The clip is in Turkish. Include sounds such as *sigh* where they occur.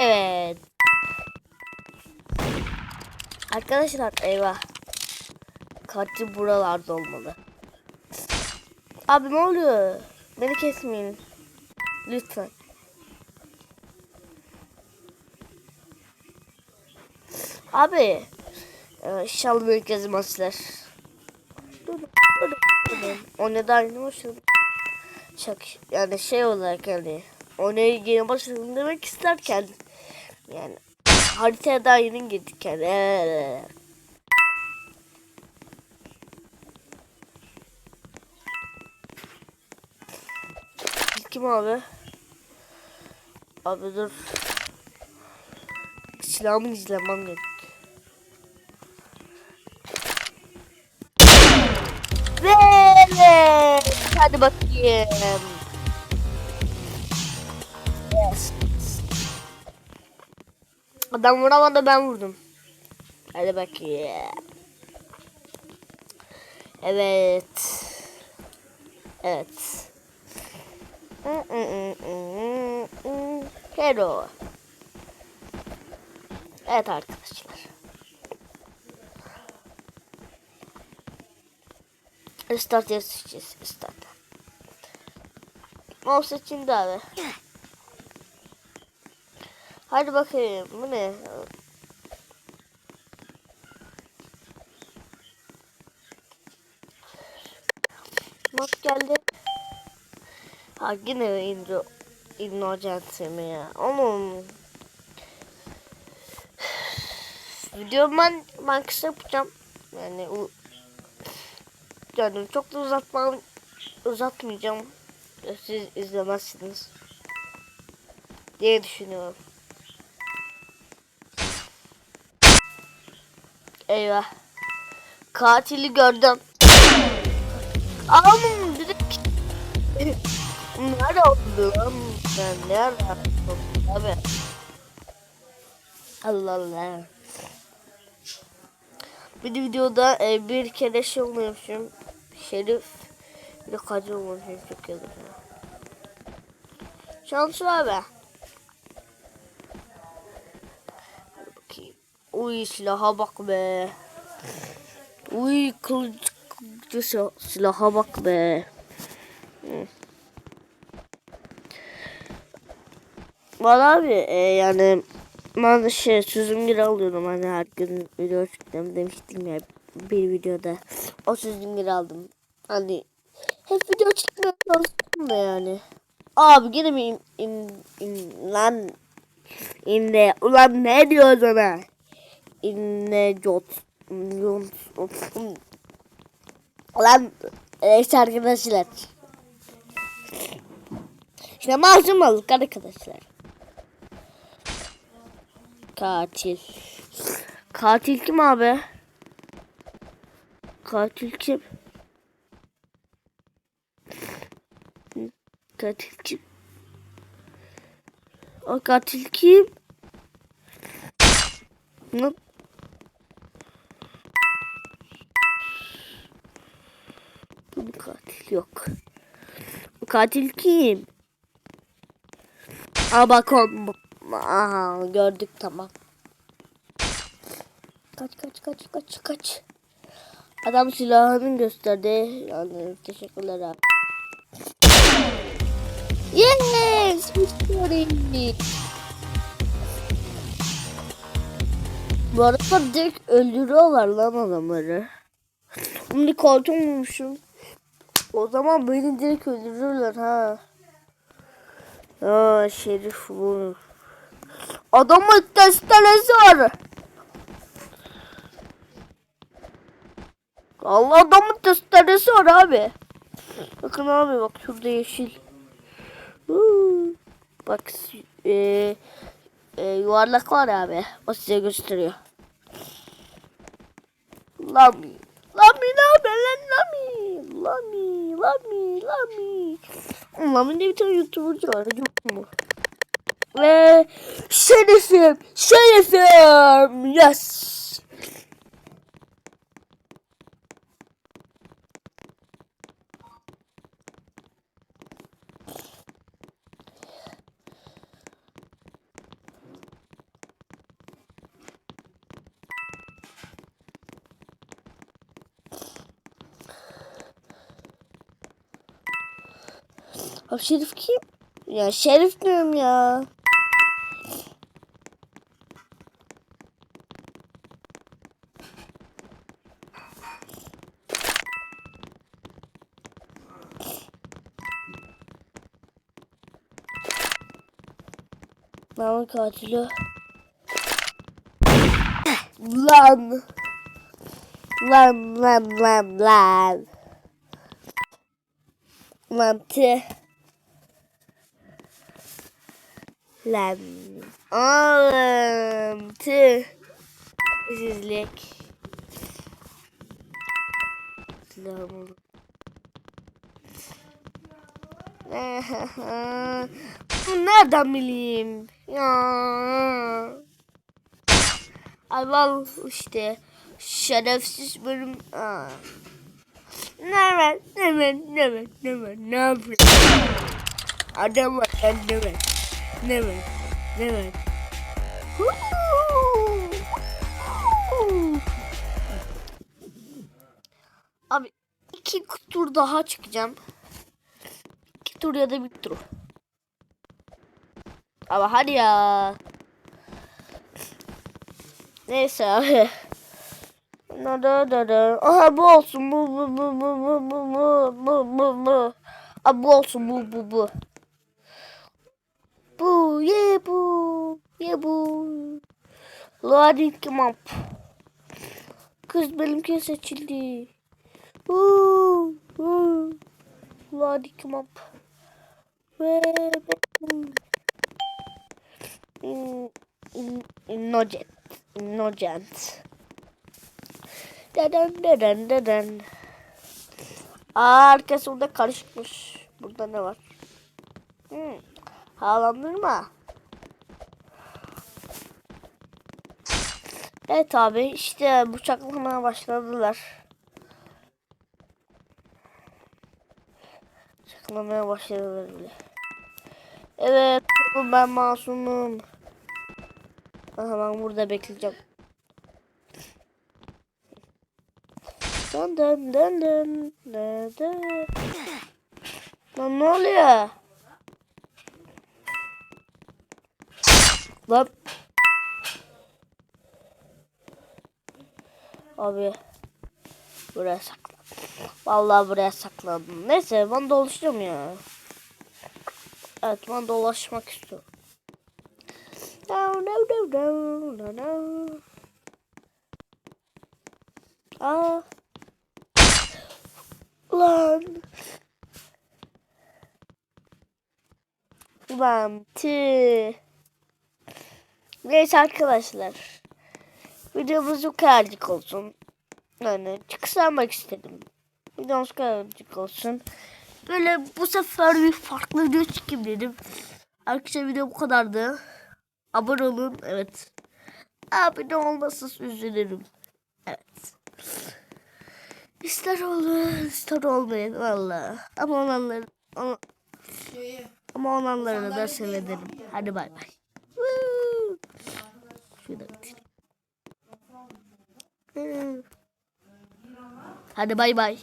Evet. Arkadaşlar eyvah. Kaçı buralarda olmalı. Abi ne oluyor? Beni kesmeyin. Lütfen. Abi. e. Dur, dur, dur, dur. O neden başladım? Şak, yani şey olarak yani ona yeni başladım demek isterken yani haritaya daha yeni girdik yani. Ee, Kim abi? Abi dur. Silahımı izlemem gerek. Ve hadi bakayım. Adam vuramadı ben vurdum. Hadi bakayım. Evet. Evet. Hero. Evet arkadaşlar. Start yazışacağız. Start. Mouse içinde abi. Hadi bakayım. Bu ne? Not geldi. Ha yine Indro Innocence mi ya? Oğlum. Video ben, ben kısa yapacağım. Yani o yani çok da uzatmam uzatmayacağım. Siz izlemezsiniz diye düşünüyorum. Eyvah. Katili gördüm. Am direkt. Nerede oldu lan? Ben nerede yaptım abi? Allah Allah. Bir de videoda e, bir kere şey olmuşum. Şerif bir de kaçı olmuşum çok yazık. Şanslı abi. Uy silaha bak be. Uy kılıç silaha bak be. Valla abi e, yani ben şey süzümgür alıyorum hani her gün video çektim demiştim ya bir videoda o süzümgür aldım. Hani hep video çekmeye çalıştım da yani. Abi yine mi in, in, in lan inne ulan ne diyor ona? İnne jot Lan neyse arkadaşlar. İşte masum olduk arkadaşlar. Katil. Katil kim abi? Katil kim? Katil kim? O katil kim? Ne? Bu katil yok. Bu katil kim? Aa bak. Aha gördük tamam. Kaç kaç kaç kaç kaç. Adam silahını gösterdi. Yani teşekkürler abi. Yes! Bu arada direkt öldürüyorlar lan adamları. Şimdi koltuğum bulmuşum. O zaman beni direkt öldürürler ha. Aa şerif bu. Adamın testeresi var. Allah adamın testeresi var abi. Bakın abi bak şurada yeşil. Bak e, e, yuvarlak var abi. O size gösteriyor. Lami. Lami ne haber lan Lami? Lami, Lami, Lami. Lami diye bir tane YouTuber'cı var. Yok mu? Ve şerifim, şerifim. Yes. Ha Şerif kim? Ya Şerif diyorum ya. Mama katili. Lan. Lan lan lan lan. Lan. Tüh. Sizlik. Silahım oldu. *laughs* Bu nereden bileyim? Ya. Allah işte şerefsiz bölüm. Ne var? Ne var? Ne var? Ne var? Ne yapıyor? Adam var. Ben ne var? Ne var? Ne var? Abi iki tur daha çıkacağım. İki tur ya da bir tur. Ama hadi ya. Neyse abi. Da da da da. Aha bu olsun bu bu bu bu bu bu bu bu bu. Abi bu olsun bu bu bu. Bu ye bu ye bu. Loading map. Kız benimki seçildi. Uuu. uuu. Loading map. Ve benim. In, in, innocent. Innocent. Deden deden deden. Aa, herkes burada karışmış. Burada ne var? Hmm. Havalandırma. Evet abi işte bıçaklamaya başladılar. Bıçaklamaya başladılar bile. Evet ben masumum. Aha ben burada bekleyeceğim. Dön dön dön dön dön dön. Lan ne oluyor? Lan. Abi. Buraya saklan. Vallahi buraya saklandım. Neyse ben dolaşacağım ya. Evet ben dolaşmak istiyorum. No no no no no no. Aa. Lan. Lan tüh. Neyse arkadaşlar. Videomuz bu kadarcık olsun. Yani kısalmak istedim. Videomuz bu kadarcık olsun. Böyle bu sefer bir farklı video çekeyim dedim. Arkadaşlar video bu kadardı. Abone olun. Evet. Abone olmasız üzülürüm. Evet. İster olun, ister olmayın valla. Ama olanları ama, ama olanları da severim. Hadi bay bay. Şurada. Hadi bay bay.